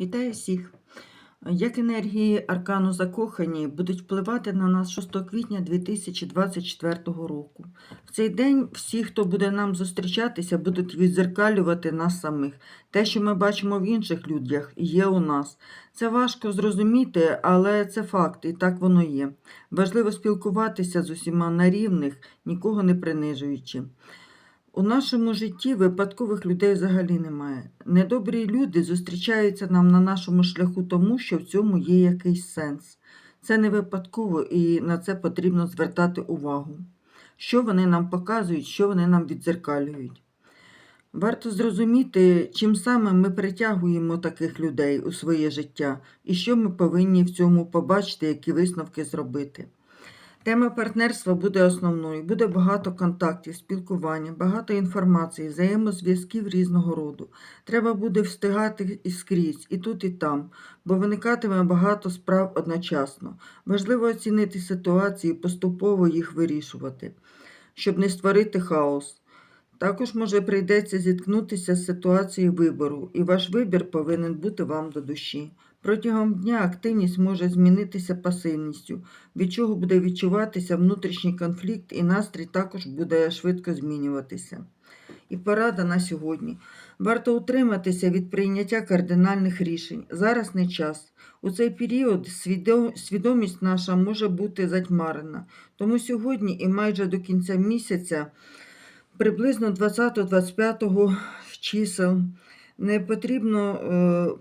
Вітаю всіх! Як енергії аркану закохані будуть впливати на нас 6 квітня 2024 року? В цей день всі, хто буде нам зустрічатися, будуть відзеркалювати нас самих. Те, що ми бачимо в інших людях, є у нас. Це важко зрозуміти, але це факт, і так воно є. Важливо спілкуватися з усіма на рівних, нікого не принижуючи. У нашому житті випадкових людей взагалі немає. Недобрі люди зустрічаються нам на нашому шляху тому, що в цьому є якийсь сенс. Це не випадково і на це потрібно звертати увагу. Що вони нам показують, що вони нам відзеркалюють. Варто зрозуміти, чим саме ми притягуємо таких людей у своє життя і що ми повинні в цьому побачити, які висновки зробити. Тема партнерства буде основною, буде багато контактів, спілкування, багато інформації, взаємозв'язків різного роду. Треба буде встигати і скрізь, і тут, і там, бо виникатиме багато справ одночасно. Важливо оцінити ситуації, і поступово їх вирішувати, щоб не створити хаос. Також, може, прийдеться зіткнутися з ситуацією вибору, і ваш вибір повинен бути вам до душі. Протягом дня активність може змінитися пасивністю, від чого буде відчуватися внутрішній конфлікт, і настрій також буде швидко змінюватися. І порада на сьогодні. Варто утриматися від прийняття кардинальних рішень. Зараз не час. У цей період свідомість наша може бути затьмарена. Тому сьогодні і майже до кінця місяця, приблизно 20-25 чисел, не потрібно.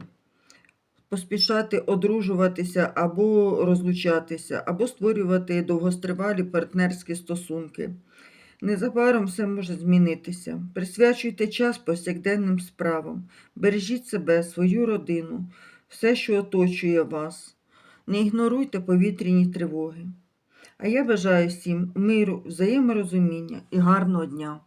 Поспішати одружуватися або розлучатися, або створювати довгостривалі партнерські стосунки. Незабаром все може змінитися. Присвячуйте час повсякденним справам, бережіть себе, свою родину, все, що оточує вас. Не ігноруйте повітряні тривоги. А я бажаю всім миру, взаєморозуміння і гарного дня.